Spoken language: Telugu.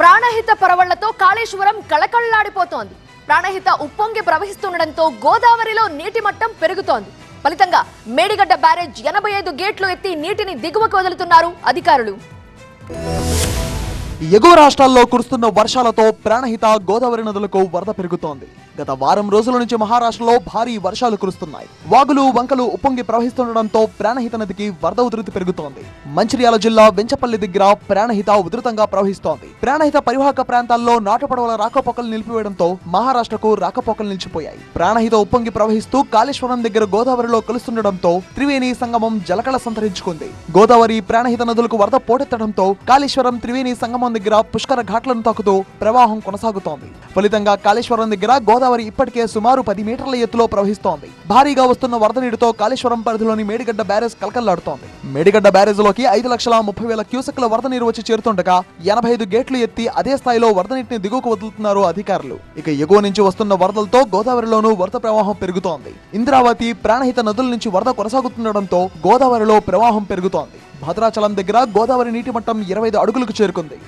ప్రాణహిత పరవళ్ళతో కాళేశ్వరం కళకళలాడిపోతోంది. ప్రాణహిత ఉప్పొంగి ప్రవహిస్తుండటంతో గోదావరిలో నీటి మట్టం పెరుగుతోంది. ఫలితంగా మేడిగడ్డ బ్యారేజ్ ఎనభై ఐదు గేట్లు ఎత్తి నీటిని దిగువకు వదులుతున్నారు అధికారులు. ఎగువ రాష్ట్రాల్లో కురుస్తున్న వర్షాలతో ప్రాణహిత గోదావరి నదులకు వరద పెరుగుతోంది. గత వారం రోజుల నుంచి మహారాష్ట్రలో భారీ వర్షాలు కురుస్తున్నాయి. వాగులు వంకలు ఉప్పొంగి ప్రవహిస్తుండటంతో ప్రాణహిత నదికి వరద ఉధృతి పెరుగుతోంది. మంచిర్యాల జిల్లా వెంచపల్లి దగ్గర ప్రాణహిత ఉధృతంగా ప్రవహిస్తోంది. ప్రాణహిత పరివాహక ప్రాంతాల్లో నాటుపడవల రాకపోకలు నిలిపివేయడంతో మహారాష్ట్రకు రాకపోకలు నిలిచిపోయాయి. ప్రాణహిత ఉప్పొంగి ప్రవహిస్తూ కాళేశ్వరం దగ్గర గోదావరిలో కలుస్తుండటంతో త్రివేణి సంగమం జలకళ సంతరించుకుంది. గోదావరి ప్రాణహిత నదులకు వరద పోటెత్తడంతో కాళేశ్వరం త్రివేణి సంగమం దగ్గర పుష్కర ఘాట్లను తాకుతూ ప్రవాహం కొనసాగుతోంది. ఫలితంగా కాళేశ్వరం దగ్గర గోదావరి ఇప్పటికే సుమారు పది మీటర్ల ఎత్తులో ప్రవహిస్తోంది. భారీగా వస్తున్న వరద నీటితో కాళేశ్వరం పరిధిలోని మేడిగడ్డ బ్యారేజ్ కలకల్లాడుతోంది. మేడిగడ్డ బ్యారేజ్లోకి ఐదు లక్షల ముప్పై వేల క్యూసెక్ల వరద నీరు వచ్చి చేరుతుండగా ఎనభై ఐదు గేట్లు ఎత్తి అదే స్థాయిలో వరద నీటిని దిగువకు వదులుతున్నారు అధికారులు. ఇక ఎగువ నుంచి వస్తున్న వరదలతో గోదావరిలోనూ వరద ప్రవాహం పెరుగుతోంది. ఇంద్రావతి ప్రాణహిత నదుల నుంచి వరద కొనసాగుతుండటంతో గోదావరిలో ప్రవాహం పెరుగుతోంది. భద్రాచలం దగ్గర గోదావరి నీటి మట్టం ఇరవై ఐదు అడుగులకు చేరుకుంది.